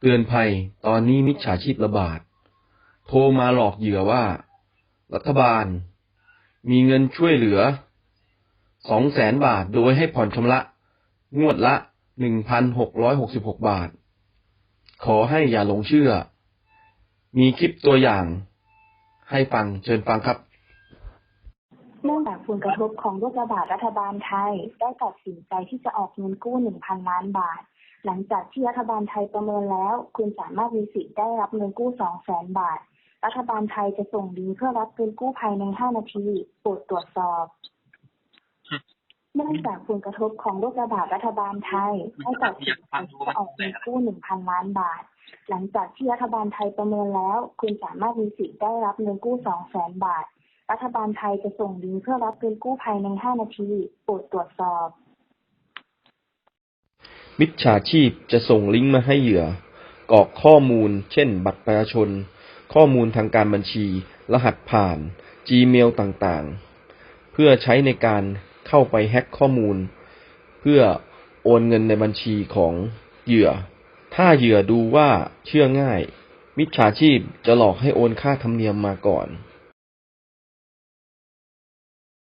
เตือนภัย ตอนนี้มิจฉาชีพระบาด โทรมาหลอกเหยื่อว่า รัฐบาล มีเงินช่วยเหลือสองแสนบาทโดยให้ผ่อนชำระ งวดละหนึ่งพันหกร้อยหกสิบหกบาท ขอให้อย่าหลงเชื่อ มีคลิปตัวอย่าง ให้ฟังเชิญฟังครับเนื่องจากผลกระทบของโรคระบาดรัฐบาลไทย ได้ตัดสินใจที่จะออกเงินกู้ 1,000 ล้านบาท หลังจากที่รัฐบาลไทยประเมินแล้ว คุณสามารถมีสิทธิ์ได้รับเงินกู้ 200,000 บาท รัฐบาลไทยจะส่งลิงก์เพื่อรับเงินกู้ภายใน 5 นาทีโปรดตรวจสอบเนื่องจากผลกระทบของโรคระบาดรัฐบาลไทยได้ตัดสินใจที่จะออกเงินกู้ 1,000 ล้านบาท หลังจากที่รัฐบาลไทยประเมินแล้ว คุณสามารถมีสิทธิ์ได้รับเงินกู้ 200,000 บาท รัฐบาลไทยจะส่งลิงก์เพื่อรับเงินกู้ภายใน 5 นาทีโปรดตรวจสอบ มิจฉาชีพจะส่งลิงก์มาให้เหยื่อกรอกข้อมูล เช่น บัตรประชาชน ข้อมูลทางการบัญชี รหัสผ่าน Gmail ต่างๆ เพื่อใช้ในการเข้าไปแฮ็กข้อมูล เพื่อโอนเงินในบัญชีของเหยื่อ ถ้าเหยื่อดูว่าเชื่อง่าย มิจฉาชีพจะหลอกให้โอนค่าธรรมเนียมมาก่อน